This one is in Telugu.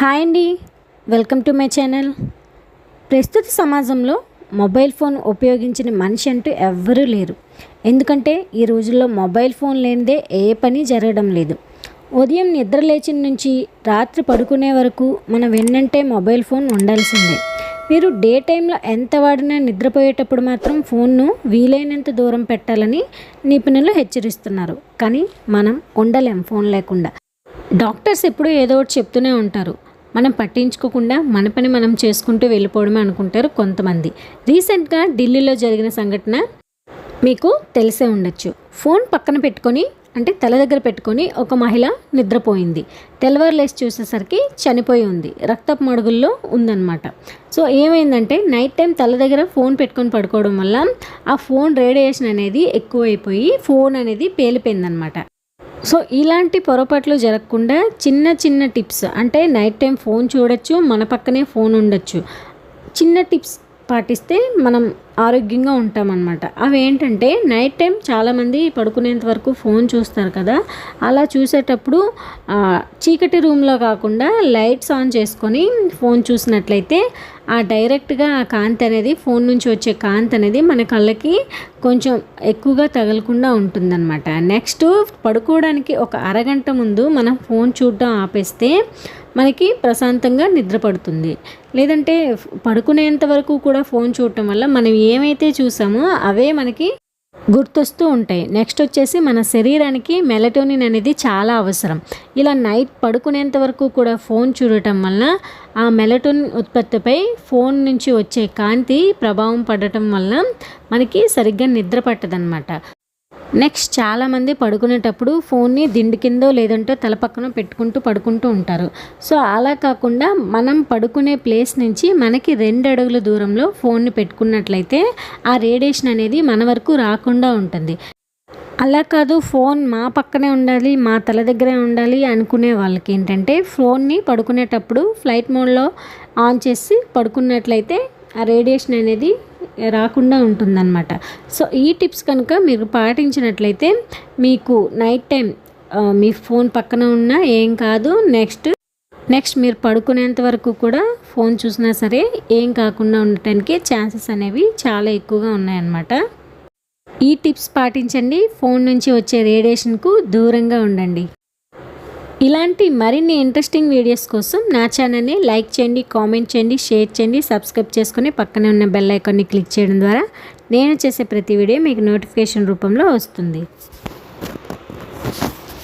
హాయ్ అండి. Welcome to my channel. ప్రస్తుత సమాజంలో మొబైల్ ఫోన్ ఉపయోగించిన మనిషి అంటూ ఎవ్వరూ లేరు. ఎందుకంటే ఈ రోజుల్లో మొబైల్ ఫోన్ లేనిదే ఏ పని జరగడం లేదు. ఉదయం నిద్ర లేచిన నుంచి రాత్రి పడుకునే వరకు మన వెన్నంటే మొబైల్ ఫోన్ ఉండాల్సిందే. మీరు డే టైంలో ఎంత వాడినా నిద్రపోయేటప్పుడు మాత్రం ఫోన్ను వీలైనంత దూరం పెట్టాలని నిపుణులు హెచ్చరిస్తున్నారు. కానీ మనం ఉండలేం ఫోన్ లేకుండా. డాక్టర్స్ ఎప్పుడూ ఏదో ఒకటి చెప్తూనే ఉంటారు. మనం పట్టించుకోకుండా మన పని మనం చేసుకుంటూ వెళ్ళిపోవడమే అనుకుంటారు కొంతమంది. రీసెంట్గా ఢిల్లీలో జరిగిన సంఘటన మీకు తెలిసే ఉండొచ్చు. ఫోన్ పక్కన పెట్టుకొని అంటే తల దగ్గర పెట్టుకొని ఒక మహిళ నిద్రపోయింది. తెల్లవారులేసి చూసేసరికి చనిపోయి ఉంది. రక్తపు మడుగుల్లో ఉందన్నమాట. సో ఏమైందంటే నైట్ టైం తల దగ్గర ఫోన్ పెట్టుకొని పడుకోవడం వల్ల ఆ ఫోన్ రేడియేషన్ అనేది ఎక్కువైపోయి ఫోన్ అనేది పేలిపోయిందనమాట సో ఇలాంటి పొరపాట్లు జరగకుండా చిన్న చిన్న టిప్స్ అంటే నైట్ టైం ఫోన్ చూడొచ్చు మన పక్కనే ఫోన్ ఉండొచ్చు. చిన్న టిప్స్ పాటిస్తే మనం ఆరోగ్యంగా ఉంటామన్నమాట. అవి ఏంటంటే నైట్ టైం చాలామంది పడుకునేంత వరకు ఫోన్ చూస్తారు కదా. అలా చూసేటప్పుడు చీకటి రూమ్లో కాకుండా లైట్స్ ఆన్ చేసుకొని ఫోన్ చూసినట్లయితే ఆ డైరెక్ట్గా ఆ కాంతి అనేది ఫోన్ నుంచి వచ్చే కాంతి అనేది మన కళ్ళకి కొంచెం ఎక్కువగా తగలకుండా ఉంటుందన్నమాట. నెక్స్ట్ పడుకోవడానికి ఒక అరగంట ముందు మనం ఫోన్ చూడడం ఆపేస్తే మనకి ప్రశాంతంగా నిద్ర పడుతుంది. లేదంటే పడుకునేంత వరకు కూడా ఫోన్ చూడటం వల్ల మనం ఏమైతే చూసామో అవే మనకి గుర్తొస్తూ ఉంటాయి. నెక్స్ట్ వచ్చేసి మన శరీరానికి మెలటోనిన్ అనేది చాలా అవసరం. ఇలా నైట్ పడుకునేంత వరకు కూడా ఫోన్ చూడటం వల్ల ఆ మెలటోన్ ఉత్పత్తిపై ఫోన్ నుంచి వచ్చే కాంతి ప్రభావం పడటం వల్ల మనకి సరిగ్గా నిద్ర పట్టదనమాట నెక్స్ట్ చాలామంది పడుకునేటప్పుడు ఫోన్ని దిండు కిందో లేదంటే తల పక్కన పెట్టుకుంటూ పడుకుంటూ ఉంటారు. సో అలా కాకుండా మనం పడుకునే ప్లేస్ నుంచి మనకి రెండు అడుగుల దూరంలో ఫోన్ని పెట్టుకున్నట్లయితే ఆ రేడియేషన్ అనేది మన వరకు రాకుండా ఉంటుంది. అలా కాదు ఫోన్ మా పక్కనే ఉండాలి మా తల దగ్గరే ఉండాలి అనుకునే వాళ్ళకి ఏంటంటే ఫోన్ని పడుకునేటప్పుడు ఫ్లైట్ మోడ్లో ఆన్ చేసి పడుకున్నట్లయితే ఆ రేడియేషన్ అనేది రాకుండా ఉంటుందన్నమాట. సో ఈ టిప్స్ కనుక మీరు పాటించినట్లయితే మీకు నైట్ టైం మీ ఫోన్ పక్కన ఉన్న ఏం కాదు నెక్స్ట్ నెక్స్ట్ మీరు పడుకునేంత వరకు కూడా ఫోన్ చూసినా సరే ఏం కాకుండా ఉండటానికి ఛాన్సెస్ అనేవి చాలా ఎక్కువగా ఉన్నాయన్నమాట. ఈ టిప్స్ పాటించండి ఫోన్ నుంచి వచ్చే రేడియేషన్కు దూరంగా ఉండండి. ఇలాంటి మరిన్ని ఇంట్రెస్టింగ్ వీడియోస్ కోసం నా ఛానల్ని లైక్ చేయండి కామెంట్ చేయండి షేర్ చేయండి సబ్స్క్రైబ్ చేసుకుని పక్కనే ఉన్న బెల్ ఐకాన్ని క్లిక్ చేయడం ద్వారా నేను చేసే ప్రతి వీడియో మీకు నోటిఫికేషన్ రూపంలో వస్తుంది.